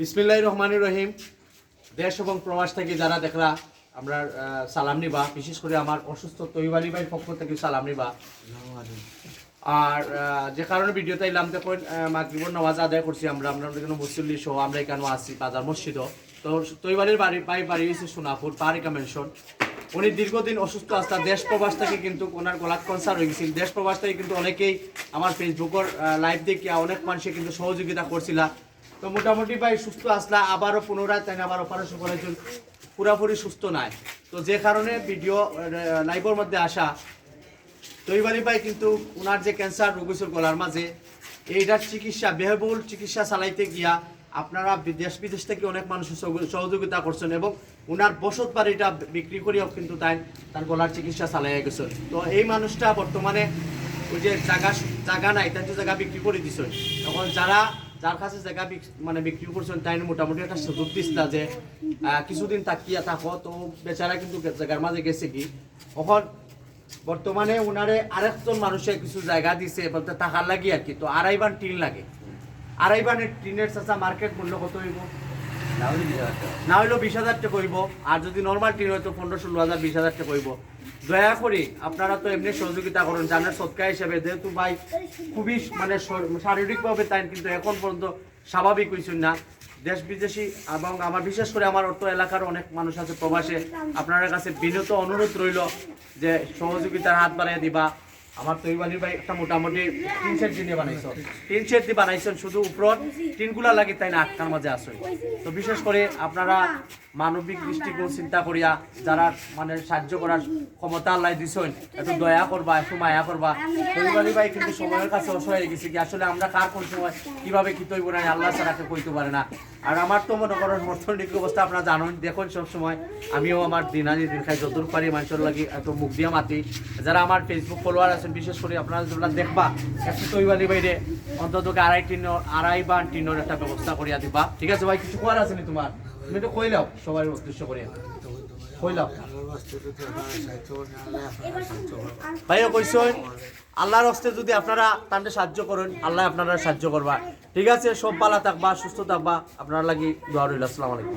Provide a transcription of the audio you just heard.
বিসমিল্লাহ রহমানুর রহিম। দেশ এবং প্রবাস থেকে যারা দেখরা, আমরা সালাম নিবা। বিশেষ করে আমার অসুস্থ তৈব আলী ভাইয়ের পক্ষ থেকে সালাম নিবা। আর যে কারণে ভিডিওতে এলাম, দেখুন মাগরিবর নামাজ আদায় করছি আমরা। আমরা এখানে মুসল্লি সহ, আমরা এখানে আসছি বাজার মসজিদও তো তৈবালির বাড়ি, ভাই বাড়ি হয়েছে সোনাপুর, পাহাড়িকা মেনশন উনি দীর্ঘদিন অসুস্থ আসতা দেশ প্রবাস থেকে কিন্তু ওনার গলাত কনসার হয়ে গেছিল। দেশ প্রবাস থেকে কিন্তু অনেকেই আমার ফেসবুকের লাইভ দেখিয়া অনেক মানুষে কিন্তু সহযোগিতা করছিলা। তো মোটামুটি ভাই সুস্থ আসলা, আবারও পুনরায় তাই আবার অপারেশন করেছেন পুরাপুরি সুস্থ নাই। তো যে কারণে ভিডিও লাইভের মধ্যে আসা। তৈবারি ভাই কিন্তু ওনার যে ক্যান্সার রোগ হয়েছিল গলার মাঝে, এইটার চিকিৎসা ব্যয়বহুল চিকিৎসা চালাইতে গিয়া আপনারা দেশ বিদেশ থেকে অনেক মানুষ সহযোগিতা করছেন এবং ওনার বসত বাড়িটা বিক্রি করেও কিন্তু তাই তার গলার চিকিৎসা চালাই গেছে তো এই মানুষটা বর্তমানে ওই যে জায়গা জায়গা নাই তাই তো জায়গা বিক্রি করে দিছে তখন যারা যার কাছে জায়গা মানে বিক্রি করছেন তাই মোটামুটি একটা সুযোগ দিছিল যে কিছুদিন তাকিয়া থাকো তো বেচারা কিন্তু জায়গার মাঝে গেছে কি? তখন বর্তমানে উনারে আরেকজন মানুষের কিছু জায়গা দিছে বলতে টাকার লাগি আর কি তো আড়াই বান টিন লাগে। আড়াই বানের টিনের চাচা মার্কেট মূল্য কত হইব? না হইলেও বিশ হাজার টাকা হইব আর যদি নর্মাল টিন হয়তো পনেরো ষোলো হাজার বিশ হাজার টাকা হইব। দয়া করে আপনারা তো এমনি সহযোগিতা করুন, জানার সৎকা হিসেবে। যেহেতু ভাই খুবই মানে শারীরিকভাবে তাই কিন্তু এখন পর্যন্ত স্বাভাবিক হয়েছেন না। দেশ বিদেশি এবং আমার বিশেষ করে আমার অর্থ এলাকার অনেক মানুষ আছে প্রবাসে। আপনার কাছে বিনত অনুরোধ রইল যে সহযোগিতার হাত বাড়িয়ে দিবা। আমার তৈবানির ভাই একটা মোটামুটি তিন সেট দিয়ে বানাইছো। তিন সেট দিয়ে বানাইছেন শুধু উপর টিনগুলা লাগে তাই না, আটকার মাঝে আসে তো বিশেষ করে আপনারা মানবিক দৃষ্টিকোণ চিন্তা করিয়া যারা মানে সাহায্য করার ক্ষমতা আল্লাহ দিছেন একটু দয়া করবা একটু মায়া করবা। তৈবানি ভাই কিন্তু সময়ের কাছে অসহায় গেছে কি আসলে আমরা কার কোন সময় কীভাবে কি তৈব না আল্লাহ ছাড়া কেউ কইতে পারে না। আর আমার তো মনে করেন অর্থনৈতিক অবস্থা আপনারা জানেন, দেখুন সব সময় আমিও আমার দিন আনি দিন খাই যতদূর পারি মানুষের লাগি এত মুখ দিয়া মাতি। যারা আমার ফেসবুক ফলোয়ার আছেন, বিশেষ করে আপনারা যেগুলো দেখবা, একটু তৈবালি বাইরে অন্তত আড়াই টিন আড়াই বা টিনের একটা ব্যবস্থা করিয়া দিবা। ঠিক আছে ভাই, কিছু করার আছে তোমার? তুমি তো কইলাও সবাই উদ্দেশ্য করিয়া। কইলাও ভাইও আল্লাহর হস্তে যদি আপনারা তান্ডে সাহায্য করেন, আল্লাহ আপনারা সাহায্য করবা। ঠিক আছে, সব ভালো থাকবা, সুস্থ থাকবা, আপনার লাগি দোয়া রইল, আসসালামু আলাইকুম।